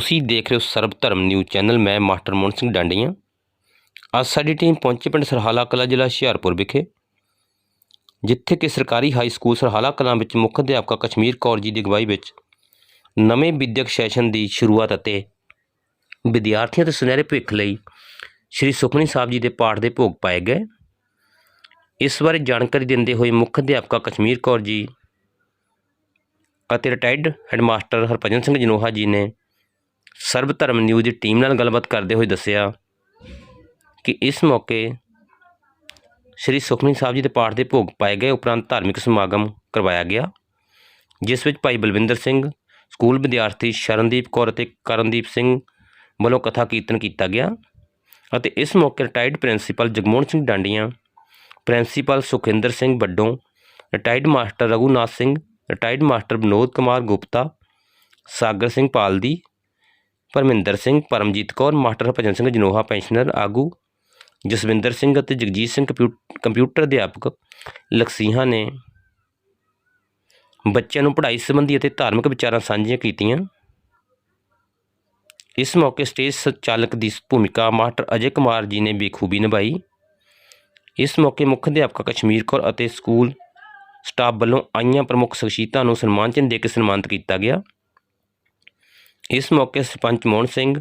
ਤੁਸੀਂ ਦੇਖ ਰਹੇ ਹੋ ਸਰਬ ਧਰਮ ਨਿਊਜ਼ ਚੈਨਲ, ਮੈਂ ਮਾਸਟਰ ਮੋਹਨ ਸਿੰਘ ਡਾਂਡੀਆਂ। ਅੱਜ ਸਾਡੀ ਟੀਮ ਪਹੁੰਚੀ ਪਿੰਡ ਸਰਹਾਲਾ ਕਲਾਂ ਜ਼ਿਲ੍ਹਾ ਹੁਸ਼ਿਆਰਪੁਰ ਵਿਖੇ, ਜਿੱਥੇ ਕਿ ਸਰਕਾਰੀ ਹਾਈ ਸਕੂਲ ਸਰਹਾਲਾ ਕਲਾਂ ਵਿੱਚ ਮੁੱਖ ਅਧਿਆਪਕਾ ਕਸ਼ਮੀਰ ਕੌਰ ਜੀ ਦੀ ਅਗਵਾਈ ਵਿੱਚ ਨਵੇਂ ਵਿਦਿਅਕ ਸੈਸ਼ਨ ਦੀ ਸ਼ੁਰੂਆਤ ਅਤੇ ਵਿਦਿਆਰਥੀਆਂ ਦੇ ਸੁਨਹਿਰੇ ਭਵਿੱਖ ਲਈ ਸ੍ਰੀ ਸੁਖਮਨੀ ਸਾਹਿਬ ਜੀ ਦੇ ਪਾਠ ਦੇ ਭੋਗ ਪਾਏ ਗਏ। ਇਸ ਬਾਰੇ ਜਾਣਕਾਰੀ ਦਿੰਦੇ ਹੋਏ ਮੁੱਖ ਅਧਿਆਪਕਾ ਕਸ਼ਮੀਰ ਕੌਰ ਜੀ ਅਤੇ ਰਿਟਾਇਰਡ ਹੈਡਮਾਸਟਰ ਹਰਭਜਨ ਸਿੰਘ ਜਨੋਹਾ ਜੀ ਨੇ ਸਰਬ ਧਰਮ ਨਿਊਜ਼ ਦੀ ਟੀਮ ਨਾਲ ਗੱਲਬਾਤ ਕਰਦੇ ਹੋਏ ਦੱਸਿਆ ਕਿ ਇਸ ਮੌਕੇ ਸ੍ਰੀ ਸੁਖਮਨੀ ਸਾਹਿਬ ਜੀ ਦੇ ਪਾਠ ਦੇ ਭੋਗ ਪਾਏ ਗਏ ਉਪਰੰਤ ਧਾਰਮਿਕ ਸਮਾਗਮ ਕਰਵਾਇਆ ਗਿਆ, ਜਿਸ ਵਿੱਚ ਭਾਈ ਬਲਵਿੰਦਰ ਸਿੰਘ, ਸਕੂਲ ਵਿਦਿਆਰਥੀ ਸ਼ਰਨਦੀਪ ਕੌਰ ਅਤੇ ਕਰਨਦੀਪ ਸਿੰਘ ਵੱਲੋਂ ਕਥਾ ਕੀਰਤਨ ਕੀਤਾ ਗਿਆ ਅਤੇ ਇਸ ਮੌਕੇ retired principal Jagmohan Singh Dandian, principal Sukhinder Singh Waddon retired master Raghunath Singh retired master Vinod Kumar Gupta, Sagar Singh Paldi Parminder Singh, Paramjit Kaur, master Harbhajan Singh, Janoha pensioner, ਆਗੂ ਜਸਵਿੰਦਰ ਸਿੰਘ ਅਤੇ ਜਗਜੀਤ ਸਿੰਘ ਕੰਪਿਊ- ਕੰਪਿਊਟਰ ਅਧਿਆਪਕ ਲਕਸੀਹਾਂ ਨੇ ਬੱਚਿਆਂ ਨੂੰ ਪੜ੍ਹਾਈ ਸੰਬੰਧੀ ਅਤੇ ਧਾਰਮਿਕ ਵਿਚਾਰਾਂ ਸਾਂਝੀਆਂ ਕੀਤੀਆਂ। ਇਸ ਮੌਕੇ ਸਟੇਜ ਸੰਚਾਲਕ ਦੀ ਭੂਮਿਕਾ ਮਾਸਟਰ ਅਜੇ ਕੁਮਾਰ ਜੀ ਨੇ ਬੇਖੂਬੀ ਨਿਭਾਈ। ਇਸ ਮੌਕੇ ਮੁੱਖ ਅਧਿਆਪਕ ਕਸ਼ਮੀਰ ਕੌਰ ਅਤੇ ਸਕੂਲ ਸਟਾਫ ਵੱਲੋਂ ਆਈਆਂ ਪ੍ਰਮੁੱਖ ਸ਼ਖਸੀਅਤਾਂ ਨੂੰ ਸਨਮਾਨ ਚਿੰਨ੍ਹ ਦੇ ਕੇ ਸਨਮਾਨਿਤ ਕੀਤਾ ਗਿਆ। ਇਸ ਮੌਕੇ ਸਰਪੰਚ ਮੋਹਨ ਸਿੰਘ,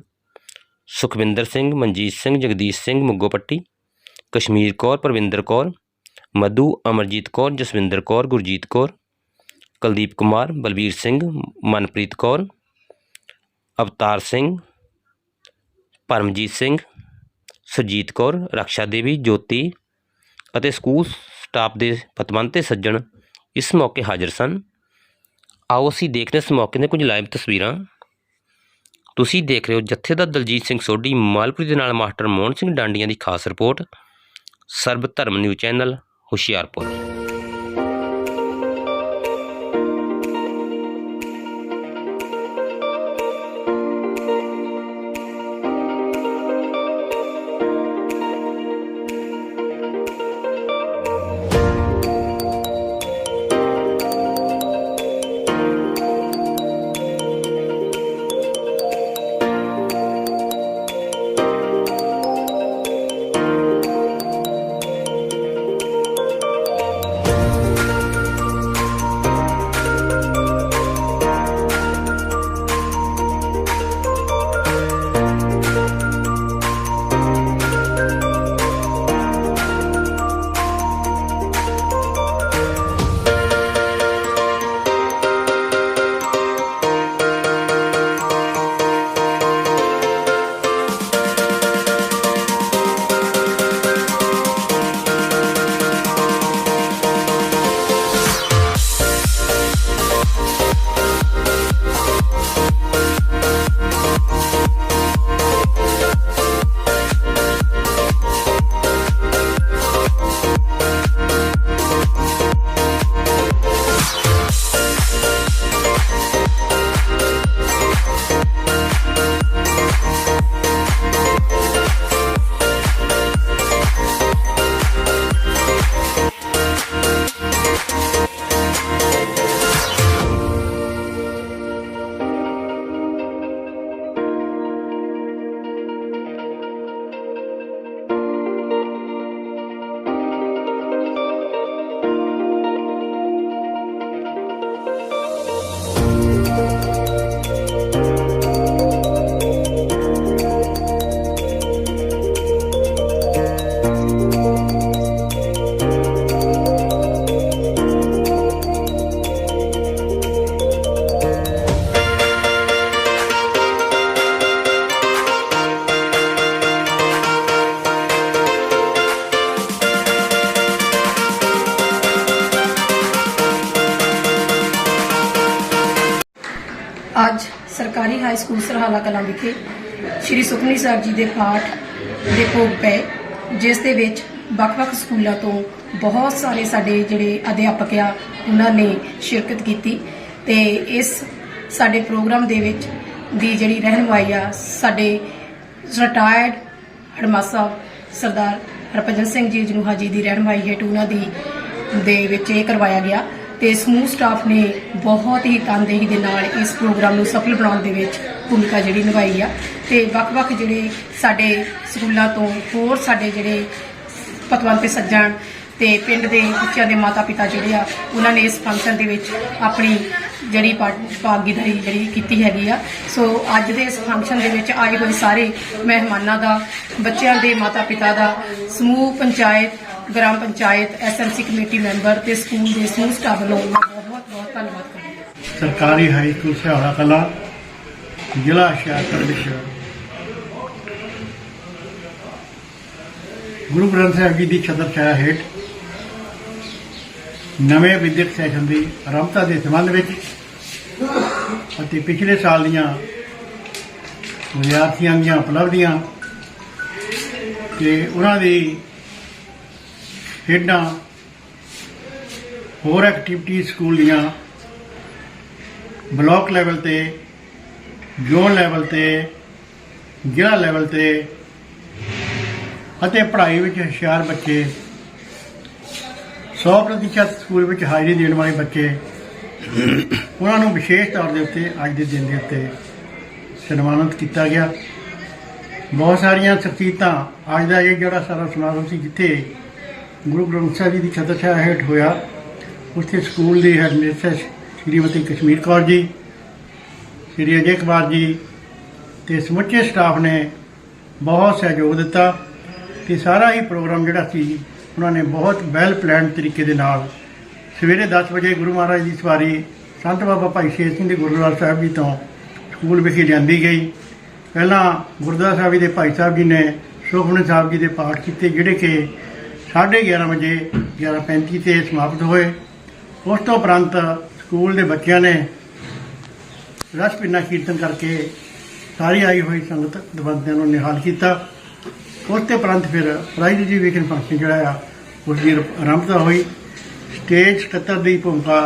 ਸੁਖਵਿੰਦਰ ਸਿੰਘ, ਮਨਜੀਤ ਸਿੰਘ, ਜਗਦੀਸ਼ ਸਿੰਘ ਮੁੱਗੋਪੱਟੀ ਕਸ਼ਮੀਰ ਕੌਰ, ਪ੍ਰਵਿੰਦਰ ਕੌਰ, ਮਧੂ, ਅਮਰਜੀਤ ਕੌਰ, ਜਸਵਿੰਦਰ ਕੌਰ, ਗੁਰਜੀਤ ਕੌਰ, ਕੁਲਦੀਪ ਕੁਮਾਰ, ਬਲਬੀਰ ਸਿੰਘ, ਮਨਪ੍ਰੀਤ ਕੌਰ, ਅਵਤਾਰ ਸਿੰਘ, ਪਰਮਜੀਤ ਸਿੰਘ, ਸੁਰਜੀਤ ਕੌਰ, ਰਕਸ਼ਾ ਦੇਵੀ, ਜੋਤੀ ਅਤੇ ਸਕੂਲ ਸਟਾਫ ਦੇ ਪਤਵੰਤੇ ਸੱਜਣ ਇਸ ਮੌਕੇ ਹਾਜ਼ਰ ਸਨ। ਆਓ ਅਸੀਂ ਦੇਖਦੇ ਇਸ ਮੌਕੇ ਦੀਆਂ ਕੁਝ ਲਾਈਵ ਤਸਵੀਰਾਂ। ਤੁਸੀਂ ਦੇਖ ਰਹੇ ਹੋ ਜਥੇਦਾਰ ਦਲਜੀਤ ਸਿੰਘ ਸੋਢੀ, ਮਾਲਪੁਰੀ ਦੇ ਨਾਲ ਮਾਸਟਰ ਮੋਹਨ ਸਿੰਘ ਡਾਂਡੀਆਂ ਦੀ ਖਾਸ report, Sarab Dharam news channel, Hoshiarpur. High school Sarhala Kalan ਵਿਖੇ ਸ੍ਰੀ ਸੁਖਮਨੀ ਸਾਹਿਬ ਜੀ ਦੇ ਪਾਠ ਦੇ ਭੋਗ ਪਏ, ਜਿਸ ਦੇ ਵਿੱਚ ਵੱਖ-ਵੱਖ ਸਕੂਲਾਂ ਤੋਂ ਬਹੁਤ ਸਾਰੇ ਸਾਡੇ ਜਿਹੜੇ ਅਧਿਆਪਕ ਆ, ਉਹਨਾਂ ਨੇ ਸ਼ਿਰਕਤ ਕੀਤੀ ਤੇ ਇਸ ਸਾਡੇ ਪ੍ਰੋਗਰਾਮ ਦੇ ਵਿੱਚ ਦੀ ਜਿਹੜੀ ਰਹਿਨੁਮਾਈ ਆ, ਸਾਡੇ ਰਿਟਾਇਰਡ ਹੜਮਾ ਸਾਹਿਬ ਸਰਦਾਰ ਹਰਭਜਨ ਸਿੰਘ ਜੀ ਜਨੂਹਾ ਜੀ ਦੀ ਰਹਿਨੁਮਾਈ ਹੇਠ ਉਹਨਾਂ ਦੀ, ਦੇ ਵਿੱਚ ਇਹ ਕਰਵਾਇਆ ਗਿਆ। ਤੇ ਸਮੂਹ ਸਟਾਫ ਨੇ ਬਹੁਤ ਹੀ ਤਨਦੇਹੀ ਦੇ ਨਾਲ ਇਸ ਪ੍ਰੋਗਰਾਮ ਨੂੰ ਸਫਲ ਬਣਾਉਣ ਦੇ ਵਿੱਚ ਭੂਮਿਕਾ ਜਿਹੜੀ ਨਿਭਾਈ ਆ। ਤੇ ਵੱਖ-ਵੱਖ ਜਿਹੜੇ ਸਾਡੇ ਸਕੂਲਾਂ ਤੋਂ ਹੋਰ ਸਾਡੇ ਜਿਹੜੇ ਪਤਵੰਤ ਸੱਜਣ ਤੇ ਪਿੰਡ ਦੇ ਬੱਚਿਆਂ ਦੇ ਮਾਤਾ-ਪਿਤਾ ਜਿਹੜੇ ਆ, ਉਹਨਾਂ ਨੇ ਇਸ ਫੰਕਸ਼ਨ ਦੇ ਵਿੱਚ ਆਪਣੀ ਜਿਹੜੀ ਪਾ- ਭਾਗੀਦਾਰੀ ਜਿਹੜੀ ਕੀਤੀ ਹੈਗੀ ਆ। ਸੋ ਅੱਜ ਦੇ ਇਸ ਫੰਕਸ਼ਨ ਦੇ ਵਿੱਚ ਆਏ ਹੋਏ ਸਾਰੇ ਮਹਿਮਾਨਾਂ ਦਾ, ਬੱਚਿਆਂ ਦੇ ਮਾਤਾ-ਪਿਤਾ ਦਾ, ਸਮੂਹ, panchayat gram panchayat SMC committee member ਤੇ ਸਕੂਲ ਦੇ ਸਮੂਹ ਸਟਾਫ ਵੱਲੋਂ ਮੈਂ ਬਹੁਤ-ਬਹੁਤ ਧੰਨਵਾਦ ਕਰਦੀ ਹਾਂ। ਸਰਕਾਰੀ ਹਾਈ ਸਕੂਲ ਸਿਹਾੜਾ ਕਲਾਂ, ਜ਼ਿਲ੍ਹਾ ਹੁਸ਼ਿਆਰਪੁਰ ਵਿੱਚ ਗੁਰੂ ਗ੍ਰੰਥ ਸਾਹਿਬ ਜੀ ਦੀ ਛਤਰ ਛਾਇਆ ਹੇਠ ਨਵੇਂ ਵਿਦਿਅਕ ਸੈਸ਼ਨ ਦੀ ਆਰੰਭਤਾ ਦੇ ਸੰਬੰਧ ਵਿੱਚ ਅਤੇ ਪਿਛਲੇ ਸਾਲ ਦੀਆਂ ਵਿਦਿਆਰਥੀਆਂ ਦੀਆਂ ਉਪਲਬਧੀਆਂ ਤੇ ਉਹਨਾਂ ਦੀ ਖੇਡਾਂ, ਹੋਰ ਐਕਟੀਵਿਟੀ ਸਕੂਲ ਦੀਆਂ ਬਲਾਕ ਲੈਵਲ ਤੇ ਜ਼ੋਨ ਲੈਵਲ ਤੇ, ਜ਼ਿਲ੍ਹਾ ਲੈਵਲ ਤੇ ਅਤੇ ਪੜ੍ਹਾਈ ਵਿੱਚ ਹੁਸ਼ਿਆਰ ਬੱਚੇ 100% ਸਕੂਲ ਵਿੱਚ ਹਾਜ਼ਰੀ ਦੇਣ ਵਾਲੇ ਬੱਚੇ, ਉਹਨਾਂ ਨੂੰ ਵਿਸ਼ੇਸ਼ ਤੌਰ ਦੇ ਉੱਤੇ ਅੱਜ ਦੇ ਦਿਨ ਦੇ ਉੱਤੇ ਸਨਮਾਨਿਤ ਕੀਤਾ ਗਿਆ। ਬਹੁਤ ਸਾਰੀਆਂ ਸ਼ਖਸੀਅਤਾਂ, ਅੱਜ ਦਾ ਇਹ ਜਿਹੜਾ ਸਾਰਾ ਸਮਾਗਮ ਸੀ ਜਿੱਥੇ ਗੁਰੂ ਗ੍ਰੰਥ ਸਾਹਿਬ ਜੀ ਦੀ ਛਤਰ ਹੇਠ ਹੋਇਆ। ਉੱਥੇ ਸਕੂਲ ਦੀ ਹੈਡ ਮਿਸਟਰ ਸ਼੍ਰੀਮਤੀ ਕਸ਼ਮੀਰ ਕੌਰ ਜੀ, ਸ਼੍ਰੀ ਅਜੇ ਕੁਮਾਰ ਜੀ ਤੇ ਸਮੁੱਚੇ ਸਟਾਫ ਨੇ ਬਹੁਤ ਸਹਿਯੋਗ ਦਿੱਤਾ ਤੇ ਸਾਰਾ ਹੀ ਪ੍ਰੋਗਰਾਮ ਜਿਹੜਾ ਸੀ, ਉਹਨਾਂ ਨੇ ਬਹੁਤ ਵੈਲ ਪਲਾਨਡ ਤਰੀਕੇ ਦੇ ਨਾਲ ਸਵੇਰੇ 10 ਵਜੇ ਗੁਰੂ ਮਹਾਰਾਜ ਦੀ ਸਵਾਰੀ ਸੰਤ ਬਾਬਾ ਭਾਈ ਸ਼ੇਰ ਸਿੰਘ ਦੇ ਗੁਰਦੁਆਰਾ ਸਾਹਿਬ ਜੀ ਤੋਂ ਸਕੂਲ ਵਿਖੇ ਲਿਆਂਦੀ ਗਈ। ਪਹਿਲਾਂ ਗੁਰਦੁਆਰਾ ਸਾਹਿਬ ਜੀ ਦੇ ਭਾਈ ਸਾਹਿਬ ਜੀ ਨੇ ਸੁਖਮਨ ਸਾਹਿਬ ਜੀ ਦੇ ਪਾਠ ਕੀਤੇ, ਜਿਹੜੇ ਕਿ 11:30 ਵਜੇ 11:35 ਤੇ ਸਮਾਪਤ ਹੋਏ। ਉਸ ਤੋਂ ਉਪਰੰਤ ਸਕੂਲ ਦੇ ਬੱਚਿਆਂ ਨੇ ਰਸ ਪਿੰਨਾ ਕੀਰਤਨ ਕਰਕੇ ਸਾਰੀ ਆਈ ਹੋਈ ਸੰਗਤ ਦਵੰਦਿਆਂ ਨੂੰ ਨਿਹਾਲ ਕੀਤਾ। ਉਸ ਤੇ ਉਪਰੰਤ ਫਿਰ ਪ੍ਰਾਈਜ਼ ਜੀ ਵੀਕਨ ਫੰਕਸ਼ਨ ਜਿਹੜਾ ਆ ਉਸ ਦੀ ਆਰੰਭਤਾ ਹੋਈ। ਸਟੇਜ ਸਕੱਤਰ ਦੀ ਭੂਮਿਕਾ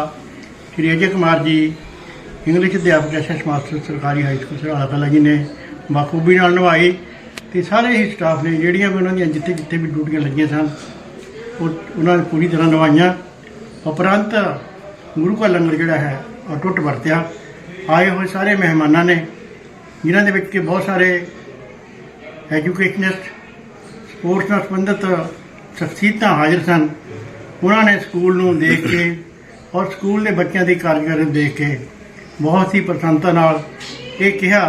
ਸ਼੍ਰੀ ਅਜੇ ਕੁਮਾਰ ਜੀ ਇੰਗਲਿਸ਼ ਅਧਿਆਪਕ ਐਸਐਸ ਮਾਸਟਰ ਸਰਕਾਰੀ ਹਾਈ ਸਕੂਲ, ਸਰਹਾਲਾ ਕਲਾਂ ਜੀ ਨੇ ਬਾਖੂਬੀ ਨਾਲ ਨਿਭਾਈ। ਤੇ ਸਾਰੇ ਹੀ ਸਟਾਫ ਨੇ, ਜਿਹੜੀਆਂ ਵੀ ਉਹਨਾਂ ਦੀਆਂ ਜਿੱਥੇ ਜਿੱਥੇ ਵੀ ਡਿਊਟੀਆਂ ਲੱਗੀਆਂ ਸਨ, ਉਹ ਉਹਨਾਂ ਨੇ ਪੂਰੀ ਤਰ੍ਹਾਂ ਨਿਭਾਈਆਂ। ਉਪਰੰਤ ਗੁਰੂ ਕਾ ਲੰਗਰ ਜਿਹੜਾ ਹੈ, ਉਹ ਟੁੱਟ ਵਰਤਿਆ। ਆਏ ਹੋਏ ਸਾਰੇ ਮਹਿਮਾਨਾਂ ਨੇ, ਜਿਨ੍ਹਾਂ ਦੇ ਵਿੱਚ ਕਿ ਬਹੁਤ ਸਾਰੇ ਐਜੂਕੇਸ਼ਨਿਸਟ ਸਪੋਰਟਸ ਨਾਲ ਸੰਬੰਧਿਤ ਸ਼ਖਸੀਅਤਾਂ ਹਾਜ਼ਰ ਸਨ। ਉਹਨਾਂ ਨੇ ਸਕੂਲ ਨੂੰ ਦੇਖ ਕੇ ਔਰ ਸਕੂਲ ਦੇ ਬੱਚਿਆਂ ਦੀ ਕਾਰਗੁਜ਼ਾਰੀ ਦੇਖ ਕੇ ਬਹੁਤ ਹੀ ਪ੍ਰਸੰਨਤਾ ਨਾਲ ਇਹ ਕਿਹਾ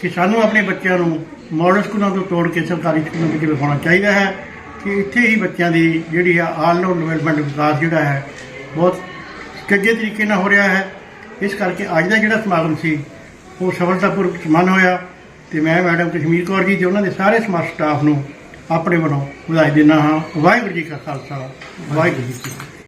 ਕਿ ਸਾਨੂੰ ਆਪਣੇ ਬੱਚਿਆਂ ਨੂੰ ਮਾਡਲ ਸਕੂਲਾਂ ਤੋਂ ਤੋੜ ਕੇ ਸਰਕਾਰੀ ਸਕੂਲਾਂ ਵਿੱਚ ਲਗਾਉਣਾ ਚਾਹੀਦਾ ਹੈ ਕਿ ਇੱਥੇ ਹੀ ਬੱਚਿਆਂ ਦੀ ਜਿਹੜੀ ਆ ਆਲ ਰਾਊਂਡ ਡਿਵੈਲਪਮੈਂਟ ਵਿਕਾਸ ਜਿਹੜਾ ਹੈ ਬਹੁਤ ਚੰਗੇ ਤਰੀਕੇ ਨਾਲ ਹੋ ਰਿਹਾ ਹੈ। ਇਸ ਕਰਕੇ ਅੱਜ ਦਾ ਜਿਹੜਾ ਸਮਾਗਮ ਸੀ, ਉਹ ਸਫਲਤਾਪੂਰਵਕ ਸੰਪੰਨ ਹੋਇਆ ਤੇ ਮੈਂ ਮੈਡਮ ਕਸ਼ਮੀਰ ਕੌਰ ਜੀ ਤੇ ਉਹਨਾਂ ਦੇ ਸਾਰੇ ਸਮਾਜ ਸਟਾਫ ਨੂੰ ਆਪਣੇ ਵੱਲੋਂ ਵਧਾਈ ਦਿੰਦਾ ਹਾਂ। ਵਾਹਿਗੁਰੂ ਜੀ ਕਾ ਖਾਲਸਾ, ਵਾਹਿਗੁਰੂ ਜੀ ਕੀ ਫਤਿਹ।